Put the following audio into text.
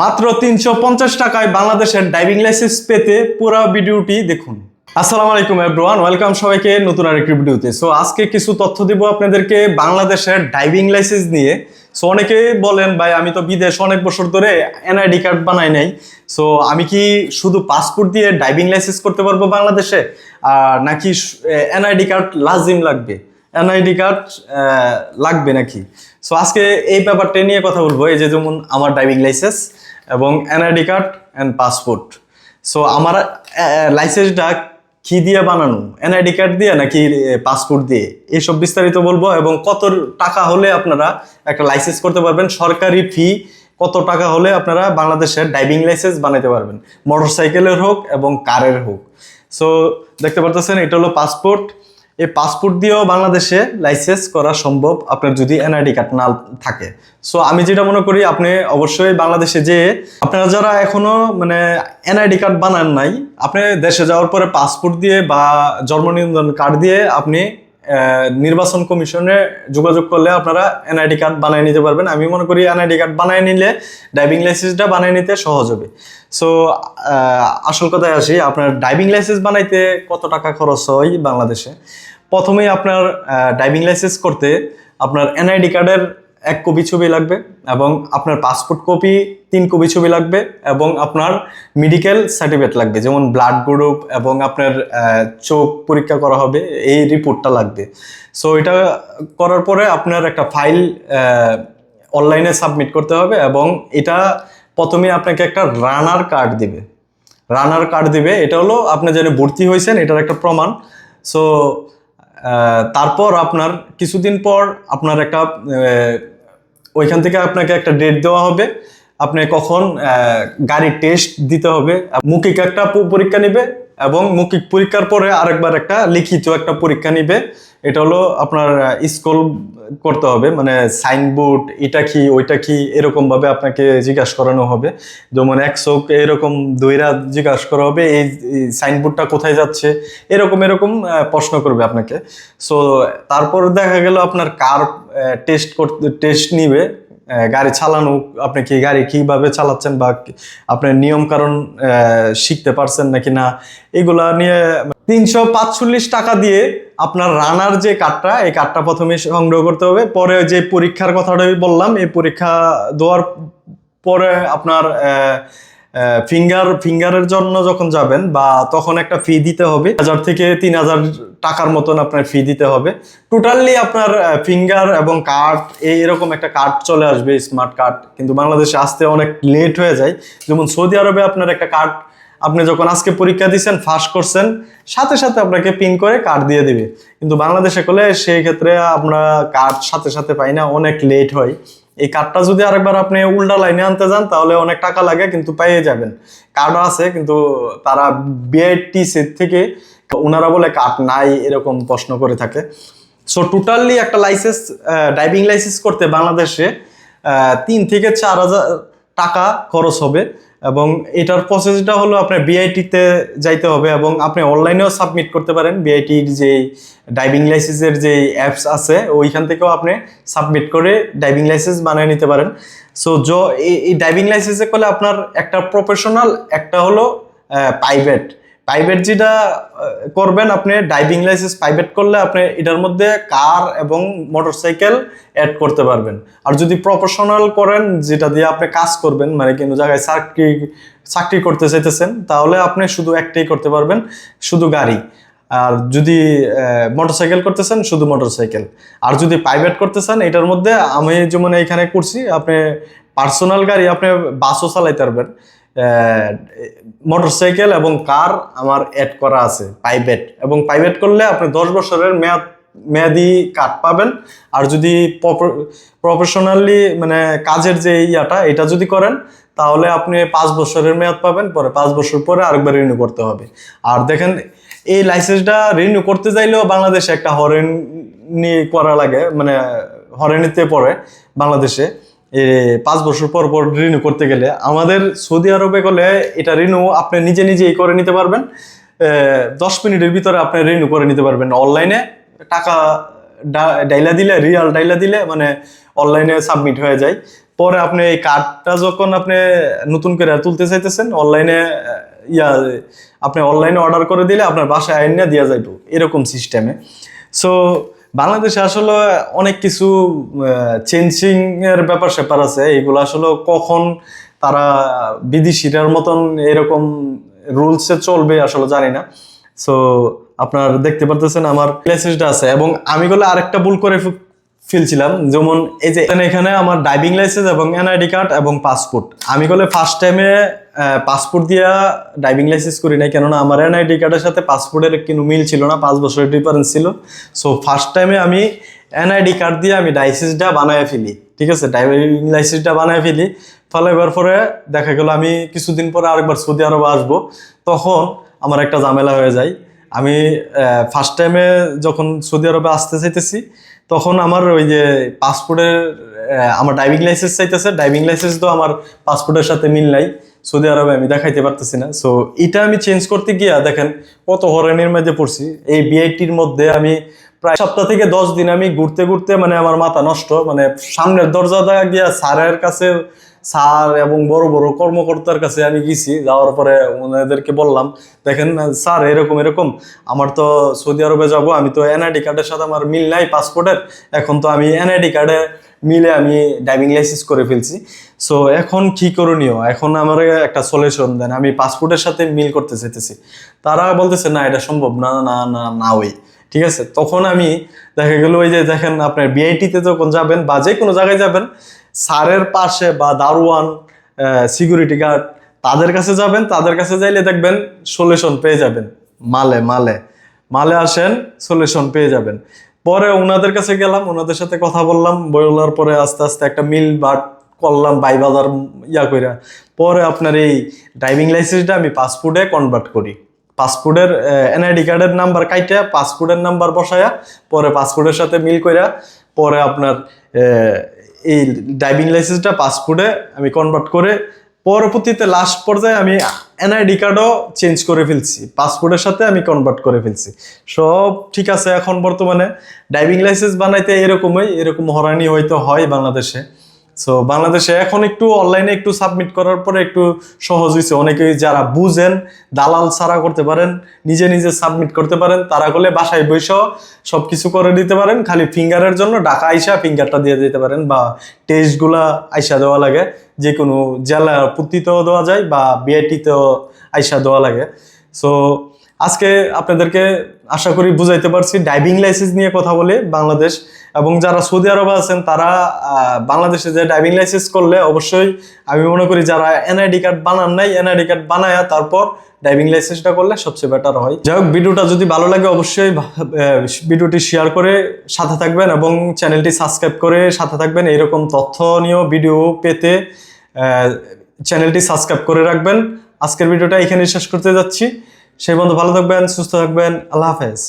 মাত্র তিনশো পঞ্চাশ টাকায় বাংলাদেশের ড্রাইভিং লাইসেন্স পেতে পুরো ভিডিওটি দেখুন। আসসালামু আলাইকুম এভরিওয়ান ওয়েলকাম সবাইকে নতুন আরেকটি ভিডিওতে। সো আজকে কিছু তথ্য দিব আপনাদেরকে বাংলাদেশের ড্রাইভিং লাইসেন্স নিয়ে। সো অনেকে বলেন, ভাই, আমি তো বিদেশ অনেক বছর ধরে এনআইডি কার্ড বানাই নাই। সো আমি কি শুধু পাসপোর্ট দিয়ে ড্রাইভিং লাইসেন্স করতে পারব বাংলাদেশে? আর নাকি এনআইডি কার্ড লাজিম লাগবে? এনআইডি কার্ড লাগবে নাকি? সো আজকে এই ব্যাপারটা নিয়ে কথা বলব। এই যে যেমন আমার ড্রাইভিং লাইসেন্স এবং NID card and passport so আমার লাইসেন্সটা কি দিয়ে বানানো? এনআইডি কার্ড দিয়ে নাকি পাসপোর্ট দিয়ে? এইসব বিস্তারিত বলব এবং কত টাকা হলে আপনারা একটা লাইসেন্স করতে পারবেন? সরকারি ফি কত টাকা হলে আপনারা বাংলাদেশের ড্রাইভিং লাইসেন্স বানাতে পারবেন? মোটরসাইকেলের হোক এবং কারের হোক। সো দেখতে পারতেছেন, এটা হলো পাসপোর্ট এই পাসপোর্ট দিয়েও বাংলাদেশে লাইসেন্স করা সম্ভব আপনার যদি এনআইডি কার্ড না থাকে। সো আমি যেটা মনে করি, আপনি অবশ্যই বাংলাদেশে যে আপনারা যারা এখনও মানে এনআইডি কার্ড বানান নাই, আপনি দেশে যাওয়ার পরে পাসপোর্ট দিয়ে বা জন্ম নিবন্ধন কার্ড দিয়ে আপনি নির্বাচন কমিশনে যোগাযোগ করলে আপনারা এনআইডি কার্ড বানিয়ে নিতে পারবেন। আমি মনে করি এনআইডি কার্ড বানিয়ে নিলে ড্রাইভিং লাইসেন্সটা বানিয়ে নিতে সহজ হবে। সো আসল কথায় আসি, আপনার ড্রাইভিং লাইসেন্স বানাইতে কত টাকা খরচ হয় বাংলাদেশে? প্রথমেই আপনার ড্রাইভিং লাইসেন্স করতে আপনার এনআইডি কার্ডের এক কপি ছবি লাগবে এবং আপনার পাসপোর্ট কপি তিন কপি ছবি লাগবে এবং আপনার মেডিকেল সার্টিফিকেট লাগবে, যেমন ব্লাড গ্রুপ এবং আপনার চোখ পরীক্ষা করা হবে, এই রিপোর্টটা লাগবে। সো এটা করার পরে আপনার একটা ফাইল অনলাইনে সাবমিট করতে হবে এবং এটা প্রথমে আপনাকে একটা রানার কার্ড দিবে। রানার কার্ড দিবে, এটা হলো আপনি যেন ভর্তি হয়েছেন, এটার একটা প্রমাণ। সো তারপর আপনার কিছুদিন পর আপনার একটা ওইখান থেকে আপনাকে একটা ডেট দেওয়া হবে। আপনি কখন গাড়ি টেস্ট দিতে হবে। মৌখিক একটা পরীক্ষা নিবে। এবং মৌখিক পরীক্ষার পরে আরেকবার একটা লিখিত একটা পরীক্ষা নিবে। এটা হলো আপনার স্কুল করতে হবে মানে সাইনবোর্ড এটা কি, ওইটা কি, এরকম ভাবে আপনাকে জিজ্ঞাসা করানো হবে। যেমন এক চোখ এরকম দইরা জিজ্ঞাসা করা হবে, এই সাইনবোর্ডটা কোথায় যাচ্ছে, এরকম এরকম প্রশ্ন করবে আপনাকে। সো তারপর দেখা গেল আপনার কার টেস্ট করতে টেস্ট নিবে। গাড়ি চালানো, আপনি কি গাড়ি কীভাবে চালাচ্ছেন বা আপনি আপনার নিয়ম কারণ শিখতে পারছেন নাকি না, এগুলা নিয়ে তিনশো পাঁচচল্লিশ টাকা দিয়ে আপনার রানার যে কার্ডটা, এই কার্ডটা প্রথমে সংগ্রহ করতে হবে। পরে যে পরীক্ষার কথাটা বললাম, এই পরীক্ষা দেওয়ার পরে আপনার ফিঙ্গার ফিঙ্গারের জন্য যখন যাবেন বা তখন একটা ফি দিতে হবে। হাজার থেকে তিন হাজার টাকার মতন আপনার ফি দিতে হবে। টোটালি আপনার ফিঙ্গার এবং কার্ড এরকম একটা কার্ড চলে আসবে স্মার্ট কার্ড কিন্তু বাংলাদেশে আসতে অনেক লেট হয়ে যায়। যেমন সৌদি আরবে আপনার একটা কার্ড আপনি যখন আজকে পরীক্ষা দিচ্ছেন ফাঁস করছেন, সাথে সাথে আপনাকে পিন করে কার্ড দিয়ে দিবে। কিন্তু বাংলাদেশে করলে সেই ক্ষেত্রে আমরা কার্ড সাথে সাথে পাই না, অনেক লেট হয়। এই কার্ডটা যদি আরেকবার আপনি উল্টা লাইনে আনতে যান, তাহলে অনেক টাকা লাগে, কিন্তু পেয়ে যাবেন। কার্ডও আছে, কিন্তু তারা বিআইটি সেট থেকে ওনারা বলে কার্ড নাই, এরকম প্রশ্ন করে থাকে। সো টোটালি একটা লাইসেন্স ড্রাইভিং লাইসেন্স করতে বাংলাদেশে তিন থেকে চার হাজার টাকা খরচ হবে। এবং এটার প্রসেসটা হলো আপনার বিআইটিতে যাইতে হবে এবং আপনি অনলাইনেও সাবমিট করতে পারেন। বিআইটির যে ড্রাইভিং লাইসেন্সের যে অ্যাপস আছে, ওইখান থেকেও আপনি সাবমিট করে ড্রাইভিং লাইসেন্স বানিয়ে নিতে পারেন। সো এই- এই ড্রাইভিং লাইসেন্সে করলে আপনার একটা প্রফেশনাল একটা হলো প্রাইভেট প্রাইভেট যেটা করবেন, আপনি ড্রাইভিং লাইসেন্স প্রাইভেট করলে আপনি এটার মধ্যে কার এবং মোটরসাইকেল অ্যাড করতে পারবেন। আর যদি প্রফেশনাল করেন, যেটা দিয়ে আপনি কাজ করবেন মানে কোনো জায়গায় চাকরি চাকরি করতে চাইতেছেন, তাহলে আপনি শুধু একটাই করতে পারবেন, শুধু গাড়ি। আর যদি মোটরসাইকেল করতেছেন শুধু মোটরসাইকেল আর যদি প্রাইভেট করতেছেন এটার মধ্যে আমি যেমন এখানে করছি, আপনি পার্সোনাল গাড়ি আপনি বাসও চালাইতে পারবেন। মোটরসাইকেল এবং কার আমার অ্যাড করা আছে প্রাইভেট এবং প্রাইভেট করলে আপনি দশ বছরের মেয়াদ, মেয়াদি কার্ড পাবেন। আর যদি প্রফেশনালি মানে কাজের যে ইয়াটা, এটা যদি করেন, তাহলে আপনি পাঁচ বছরের মেয়াদ পাবেন, পরে পাঁচ বছর পরে আরেকবার রিনিউ করতে হবে। আর দেখেন, এই লাইসেন্সটা রিনিউ করতে চাইলেও বাংলাদেশে একটা হরেন করা লাগে মানে হরেনিতে পড়ে বাংলাদেশে। পাঁচ বছর পর পর রিনিউ করতে গেলে আমাদের সৌদি আরবে গেলে এটা রিনিউ আপনি নিজে নিজেই করে নিতে পারবেন। দশ মিনিটের ভিতরে আপনি রিনিউ করে নিতে পারবেন। অনলাইনে টাকা ডাইলা দিলে, রিয়াল ডাইলা দিলে মানে অনলাইনে সাবমিট হয়ে যায়। পরে আপনি এই কার্ডটা যখন আপনি নতুন করে তুলতে চাইতেছেন, অনলাইনে ইয়া, আপনি অনলাইনে অর্ডার করে দিলে আপনার বাসায় আইন না দেওয়া যাইব এরকম সিস্টেমে সো বাংলাদেশে আসলে অনেক কিছু চেঞ্জিং এর ব্যাপার স্যাপার আছে। এগুলো আসলে কখন তারা বিদেশিরার মতন এরকম রুলসে চলবে আসলে জানি না। সো আপনার দেখতে পারতেছেন আমার লাইসেন্সটা আছে। এবং আমি বলে আরেকটা ভুল করে ফেলছিলাম। যেমন এই যে এখানে- আমার ড্রাইভিং লাইসেন্স এবং এনআইডি কার্ড এবং পাসপোর্ট আমি বলে ফার্স্ট টাইমে পাসপোর্ট দিয়া ড্রাইভিং লাইসেন্স করি নাই, কেননা আমার এনআইডি কার্ডের সাথে পাসপোর্টের কিন্তু মিল ছিল না, পাঁচ বছরের ডিফারেন্স ছিল। সো ফার্স্ট টাইমে আমি এনআইডি কার্ড দিয়ে আমি লাইসেন্সটা বানায় ফেলি, ঠিক আছে? ড্রাইভিং লাইসেন্সটা বানায় ফেলি। ফলে এবার পরে দেখা গেল আমি কিছুদিন পরে আরেকবার সৌদি আরবে আসব, তখন আমার একটা ঝামেলা হয়ে যায়। আমি ফার্স্ট টাইমে যখন সৌদি আরবে আসতে চাইতেছি, তখন আমার ওই যে পাসপোর্টের আমার ড্রাইভিং লাইসেন্স চাইতেছে। ড্রাইভিং লাইসেন্স তো আমার পাসপোর্টের সাথে মিল নাই। সৌদি আরবে আমি দেখাইতে পারতেছি না। সো এটা আমি চেঞ্জ করতে গিয়া দেখেন কত হরেনের মধ্যে পড়ছি। এই বিআইটির মধ্যে আমি প্রায় সপ্তাহ থেকে দশ দিন আমি ঘুরতে ঘুরতে মানে আমার মাথা নষ্ট মানে সামনের দরজা গিয়া সারের কাছে স্যার এবং বড় বড় কর্মকর্তার কাছে আমি গেছি যাওয়ার পরে ওনাদেরকে বললাম দেখেন স্যার এরকম এরকম আমার তো সৌদি আরবে যাব আমি তো এনআইডি কার্ডের সাথে আমার মিল নাই পাসপোর্টের এখন তো আমি এনআইডি কার্ডে মিলে আমি ড্রাইভিং লাইসেন্স করে ফেলছি সো এখন কি করণীয় এখন আমার একটা সলিউশন দেন আমি পাসপোর্টের সাথে মিল করতে চাইতেছি তারা বলতেছে না এটা সম্ভব না না না না ওই ঠিক আছে? তখন আমি দেখা গেল ওই যে দেখেন আপনার বিআইটিতে যখন যাবেন বা যে কোনো জায়গায় যাবেন, স্যারের পাশে বা দারোয়ান সিকিউরিটি গার্ড তাদের কাছে যাবেন, তাদের কাছে যাইলে দেখবেন সলিউশন পেয়ে যাবেন। মালে মালে। মালে আসেন সলিউশন পেয়ে যাবেন। পরে ওনাদের কাছে গেলাম ওনাদের সাথে কথা বললাম, বলার পরে আস্তে আস্তে একটা মিল বাট করলাম বাই বাজার ইয়া কইরা। পরে আপনার এই ড্রাইভিং লাইসেন্সটা আমি পাসপোর্টে কনভার্ট করি। পাসপোর্টের এনআইডি কার্ডের নাম্বার কাইটা, পাসপোর্টের নাম্বার বসায়া, পরে পাসপোর্টের সাথে মিল কইরা, পরে আপনার এই ড্রাইভিং লাইসেন্সটা পাসপোর্টে আমি কনভার্ট করে, পরবর্তীতে লাস্ট পর্যায়ে আমি এনআইডি কার্ডও চেঞ্জ করে ফেলছি। পাসপোর্টের সাথে আমি কনভার্ট করে ফেলছি। সব ঠিক আছে এখন বর্তমানে। ড্রাইভিং লাইসেন্স বানাইতে এরকমই, এরকম হরানি হয়তো হয় বাংলাদেশে। সো বাংলাদেশে এখন একটু অনলাইনে একটু সাবমিট করার পরে একটু সহজ হয়েছে অনেকেই যারা বুঝেন, দালাল ছাড়া করতে পারেন, নিজে নিজে সাবমিট করতে পারেন, তারা করলে বাসায় বসেও সব কিছু করে দিতে পারেন। খালি ফিঙ্গারের জন্য ডাকা আইসা ফিঙ্গারটা দিয়ে দিতে পারেন বা টেস্টগুলা আইসা দেওয়া লাগে। যে কোনো জেলা পুত্তিতেও দেওয়া যায় বা বিআইটিতেও আইসা দেওয়া লাগে। সো আজকে আপনাদেরকে আশা করি বুঝাইতে পারছি ড্রাইভিং লাইসেন্স নিয়ে কথা বলে বাংলাদেশ এবং যারা সৌদি আরবে আছেন তারা বাংলাদেশে যে ড্রাইভিং লাইসেন্স করলে অবশ্যই আমি মনে করি যারা এনআইডি কার্ড বানান নাই এনআইডি কার্ড বানায়া তারপর ড্রাইভিং লাইসেন্সটা করলে সবচেয়ে বেটার হয়। যাই হোক, ভিডিওটা যদি ভালো লাগে অবশ্যই ভিডিওটি শেয়ার করে সাথে থাকবেন এবং চ্যানেলটি সাবস্ক্রাইব করে সাথে থাকবেন। এইরকম তথ্য নিয়েও ভিডিও পেতে চ্যানেলটি সাবস্ক্রাইব করে রাখবেন। আজকের ভিডিওটা এখানে শেষ করতে যাচ্ছি। সেই বন্ধু ভালো থাকবেন সুস্থ থাকবেন আল্লাহ হাফেজ।